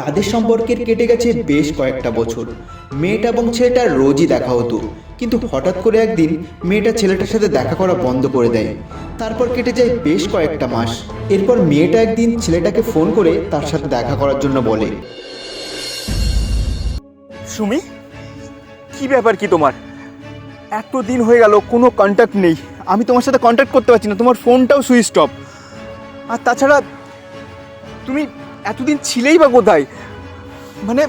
তাদের সম্পর্কের কেটে গেছে বেশ কয়েকটা বছর। মেয়েটা এবং ছেলেটার রোজই দেখা হতো। কিন্তু হঠাৎ করে একদিন মেয়েটা ছেলেটার সাথে দেখা করা বন্ধ করে দেয়। তারপর কেটে যায় বেশ কয়েকটা মাস। এরপর মেয়েটা একদিন ছেলেটাকে ফোন করে তার সাথে দেখা করার জন্য বলে। সুমি, কি ব্যাপার কি তোমার? এত দিন হয়ে গেল, কোনো কন্ট্যাক্ট নেই। আমি তোমার সাথে কন্ট্যাক্ট করতে পারছি না, তোমার ফোনটাও সুইচ অফ আর তাছাড়া, তুমি এতদিন ছিলেই বা কোথায়? মানে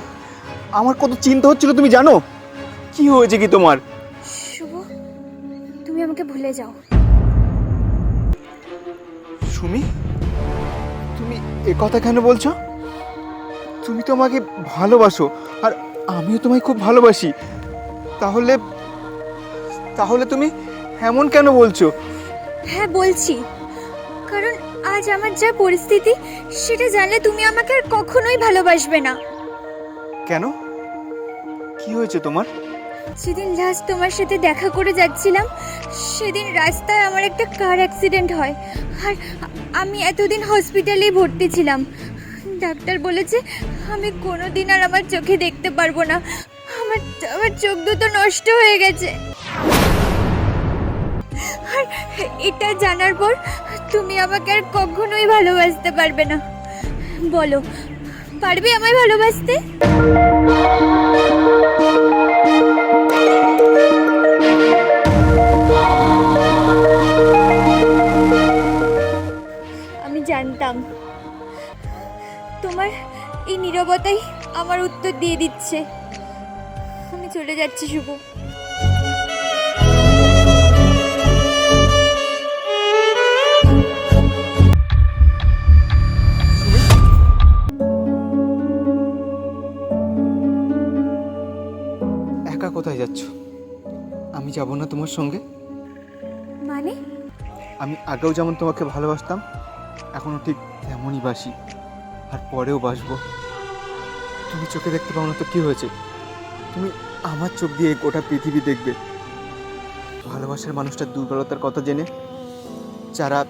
আমার কত চিন্তা হচ্ছিল তুমি জানো? কি হয়েছে কি তোমার? শুভ তুমি আমাকে ভুলে যাও। সুমি তুমি এ কথা কেন বলছো? তুমি তো আমাকে ভালোবাসো আর আমিও তোমায় খুব ভালোবাসি। তাহলে তাহলে তুমি এমন কেন বলছো? হ্যাঁ বলছি। কারণ আজ আমার যা পরিস্থিতি সেটা জানলে তুমি আমাকে আর কখনোই ভালোবাসবে না। কেন? কি হয়েছে তোমার? সেদিন লাস্ট তোমার সাথে দেখা করে যাচ্ছিলাম সেদিন রাস্তায় আমার একটা কার অ্যাক্সিডেন্ট হয় আর আমি এতদিন হসপিটালেই ভর্তি ছিলাম। ডাক্তার বলেছে আমি কোনো দিন আর আমার চোখে দেখতে পারব না আমার আমার চোখ দুটো নষ্ট হয়ে গেছে। আর এটা জানার পর তুমি আমাকে আর কখনোই ভালোবাসতে পারবে না। বলো, পারবে আমায় ভালোবাসতে? আমি জানতাম। তোমার এই নীরবতাই আমার উত্তর দিয়ে দিচ্ছে। আমি চলে যাচ্ছি শুভ আমি যাব না তোমার সঙ্গে। মানে? আমি আগেও যেমন তোমাকে ভালোবাসতাম এখনও ঠিক তেমনই বাসি। আর পরেও বাসবো। তুমি চোখে দেখতে পাও না তো কী হয়েছে? তুমি আমার চোখ দিয়ে গোটা পৃথিবী দেখবে। ভালোবাসার মানুষটার দুর্বলতার কথা জেনে যারা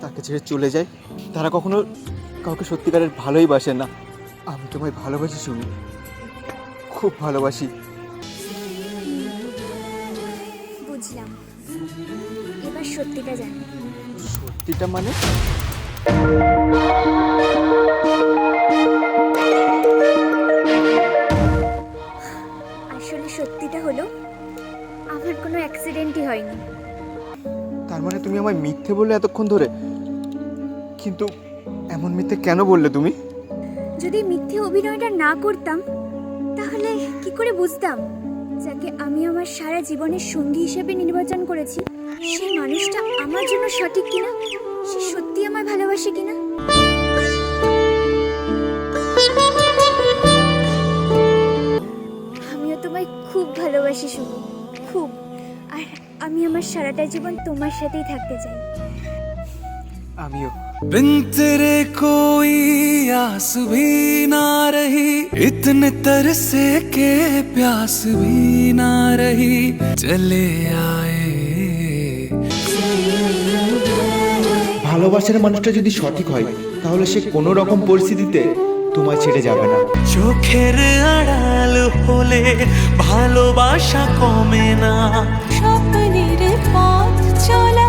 তাকে ছেড়ে চলে যায় তারা কখনো কাউকে সত্যিকারের ভালোই বাসে না। আমি তোমায় ভালোবাসি শুনি খুব ভালোবাসি। বুঝলাম এবার সত্যিটা জানি। সত্যিটা মানে? আসলে সত্যিটা হলো আমার কোনো অ্যাক্সিডেন্টই হয়নি। তার মানে তুমি আমায় মিথ্যে বললে এতক্ষণ ধরে? কিন্তু এমন মিথ্যে কেন বললে তুমি? যদি মিথ্যে অভিনয়টা না করতাম তাহলে কি করে বুঝতাম? যাকে আমি আমার সারা জীবনের সঙ্গী হিসেবে নির্বাচন করেছি সেই মানুষটা আমার জন্য সঠিক কিনা? সে সত্যি আমার ভালোবাসে কিনা? আমিও তোমায় খুব ভালোবাসি শুভ, খুব। আর আমি আমার সারাটা জীবন তোমার সাথেই থাকতে চাই। আমিও। বিন কোই आस भी ना रही इतने तरसे के प्यास भी ना रही चले आए ভালোবাসার মানুষটা যদি সঠিক হয় তাহলে সে কোনো রকম পরিস্থিতিতে তোমায় ছেড়ে যাবে না চোখের আড়াল হলে ভালোবাসা কমে না স্বপ্নের পথ চলা